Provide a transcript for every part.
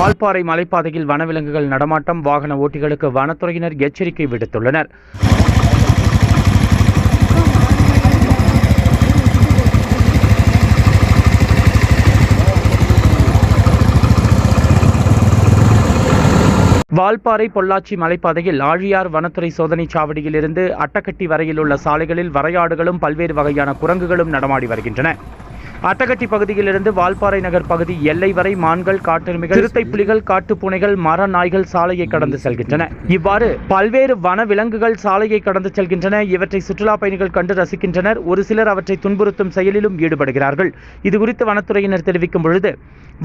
வால்பாறை மலைப்பாதையில் வனவிலங்குகள் நடமாட்டம் வாகன ஓட்டிகளுக்கு வனத்துறையினர் எச்சரிக்கை விடுத்துள்ளனர். வால்பாறை பொள்ளாச்சி மலைப்பாதையில் ஆழியார் வனத்துறை சோதனை சாவடியில் இருந்து அட்டக்கட்டி வரையில் உள்ள சாலைகளில் வரையாடுகளும் பல்வேறு வகையான குரங்குகளும் நடமாடி வருகின்றன. அட்டகட்டி பகுதியிலிருந்து வால்பாறை நகர் பகுதி எல்லை வரை மான்கள் காட்டெருமைகள் சிறுத்தை புலிகள் காட்டுப்பூனைகள் மர நாய்கள் சாலையை கடந்து செல்கின்றன. இவ்வாறு பல்வேறு வன விலங்குகள் சாலையை கடந்து செல்கின்றன. இவற்றை சுற்றுலா பயணிகள் கண்டு ரசிக்கின்றனர். ஒரு சிலர் அவற்றை துன்புறுத்தும் செயலிலும் ஈடுபடுகிறார்கள். இதுகுறித்து வனத்துறையினர் தெரிவிக்கும் பொழுது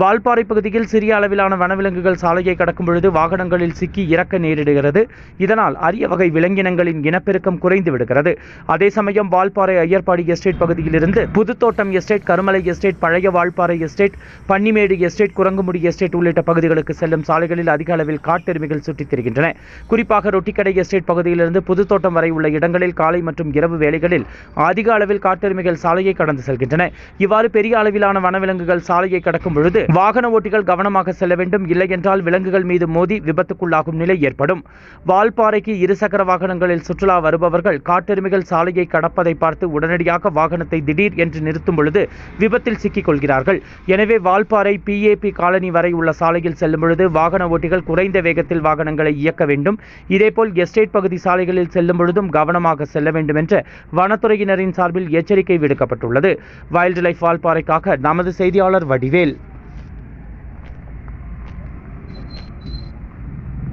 வால்பாறை பகுதியில் சிறிய அளவிலான வனவிலங்குகள் சாலையை கடக்கும் பொழுது வாகனங்களில் சிக்கி இறக்க நேரிடுகிறது. இதனால் அரிய வகை விலங்கினங்களின் இனப்பெருக்கம் குறைந்து விடுகிறது. அதே சமயம் வால்பாறை ஐயர்பாடி எஸ்டேட் பகுதியிலிருந்து புதுத்தோட்டம் எஸ்டேட் கரும் கருமலை எஸ்டேட் பழைய Valparai estate Pannimedu estate Kurangumudi estate உள்ளிட்ட பகுதிகளுக்கு செல்லும் சாலைகளில் அதிக அளவில் காட்டெருமைகள் சுற்றித் திரிகின்றன. குறிப்பாக ரொட்டிக்கடை எஸ்டேட் பகுதியிலிருந்து புதுத்தோட்டம் வரை உள்ள இடங்களில் காலை மற்றும் இரவு வேளைகளில் அதிக அளவில் காட்டெருமைகள் சாலையை கடந்து செல்கின்றன. இவ்வாறு பெரிய அளவிலான வனவிலங்குகள் சாலையை கடக்கும் பொழுது வாகன ஓட்டிகள் கவனமாக செல்ல வேண்டும். இல்லை என்றால் விலங்குகள் மீது மோதி விபத்துக்குள்ளாகும் நிலை ஏற்படும். வால்பாறைக்கு இருசக்கர வாகனங்களில் சுற்றுலா வருபவர்கள் காட்டெருமைகள் சாலையை கடப்பதை பார்த்து உடனடியாக வாகனத்தை திடீர் என்று நிறுத்தும் பொழுது விபத்தில் சிக்கிக் கொள்கிறார்கள் எனவே வால்பாறை பிஏபி காலனி வரை உள்ள சாலையில் செல்லும் பொழுது வாகன ஓட்டிகள் குறைந்த வேகத்தில் வாகனங்களை இயக்க வேண்டும். இதேபோல் எஸ்டேட் பகுதி சாலைகளில் செல்லும் பொழுதும் கவனமாக செல்ல வேண்டும் என்று வனத்துறையினரின் சார்பில் எச்சரிக்கை விடுக்கப்பட்டுள்ளது. வைல்ட் லைஃப் வால்பாறைக்காக நமது செய்தியாளர் வடிவேல்.